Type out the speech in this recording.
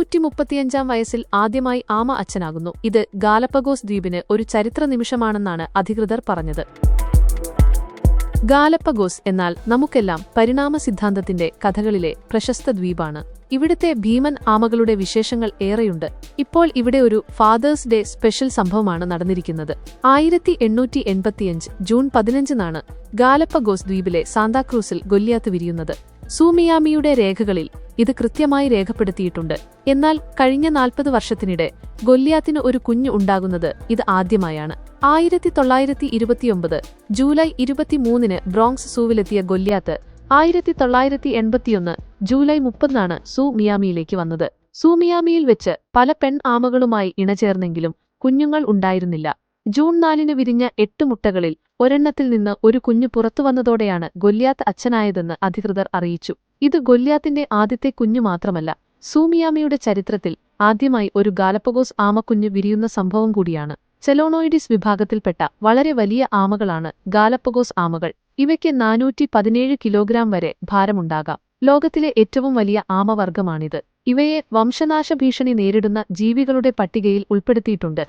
എണ്ണൂറ്റി മുപ്പത്തിയഞ്ചാം വയസ്സിൽ ആദ്യമായി ആമ അച്ഛനാകുന്നു. ഇത് ഗാലപ്പഗോസ് ദ്വീപിന് ഒരു ചരിത്ര നിമിഷമാണെന്നാണ് അധികൃതർ പറഞ്ഞത്. ഗാലപ്പഗോസ് എന്നാൽ നമുക്കെല്ലാം പരിണാമ സിദ്ധാന്തത്തിന്റെ കഥകളിലെ പ്രശസ്ത ദ്വീപാണ്. ഇവിടുത്തെ ഭീമൻ ആമകളുടെ വിശേഷങ്ങൾ ഏറെയുണ്ട്. ഇപ്പോൾ ഇവിടെ ഒരു ഫാദേഴ്സ് ഡേ സ്പെഷ്യൽ സംഭവമാണ് നടന്നിരിക്കുന്നത്. ആയിരത്തി എണ്ണൂറ്റി എൺപത്തിയഞ്ച് ജൂൺ പതിനഞ്ചിനാണ് ഗാലപ്പഗോസ് ദ്വീപിലെ സാന്താക്രൂസിൽ ഗൊല്ലിയാത്ത് വിരിയുന്നത്. സൂമിയാമിയുടെ രേഖകളിൽ ഇത് കൃത്യമായി രേഖപ്പെടുത്തിയിട്ടുണ്ട്. എന്നാൽ കഴിഞ്ഞ നാൽപ്പത് വർഷത്തിനിടെ ഗൊല്ലിയാത്തിന് ഒരു കുഞ്ഞ് ഉണ്ടാകുന്നത് ഇത് ആദ്യമായാണ്. ആയിരത്തി തൊള്ളായിരത്തി ഇരുപത്തിയൊമ്പത് ജൂലൈ ഇരുപത്തിമൂന്നിന് ബ്രോങ്സ് സൂവിലെത്തിയ ഗൊല്ലിയാത്ത് ആയിരത്തി തൊള്ളായിരത്തി എൺപത്തിയൊന്ന് ജൂലൈ മുപ്പതിനാണ് സൂ മിയാമിയിലേക്ക് വന്നത്. സൂ മിയാമിയിൽ വെച്ച് പല പെൺ ആമകളുമായി ഇണചേർന്നെങ്കിലും കുഞ്ഞുങ്ങൾ ഉണ്ടായിരുന്നില്ല. ജൂൺ നാലിന് വിരിഞ്ഞ എട്ട് മുട്ടകളിൽ ഒരെണ്ണത്തിൽ നിന്ന് ഒരു കുഞ്ഞു പുറത്തുവന്നതോടെയാണ് ഗൊല്ലിയാത്ത് അച്ഛനായതെന്ന് അധികൃതർ അറിയിച്ചു. ഇത് ഗൊല്യാത്തിന്റെ ആദ്യത്തെ കുഞ്ഞു മാത്രമല്ല സൂമിയാമിയുടെ ചരിത്രത്തിൽ ആദ്യമായി ഒരു ഗാലപ്പഗോസ് ആമക്കുഞ്ഞ് വിരിയുന്ന സംഭവം കൂടിയാണ്. ചെലോണോയിഡിസ് വിഭാഗത്തിൽപ്പെട്ട വളരെ വലിയ ആമകളാണ് ഗാലപ്പഗോസ് ആമകൾ. ഇവയ്ക്ക് നാനൂറ്റി പതിനേഴ് കിലോഗ്രാം വരെ ഭാരമുണ്ടാകാം. ലോകത്തിലെ ഏറ്റവും വലിയ ആമവർഗമാണിത് ഇവയെ വംശനാശ ഭീഷണി നേരിടുന്ന ജീവികളുടെ പട്ടികയിൽ ഉൾപ്പെടുത്തിയിട്ടുണ്ട്.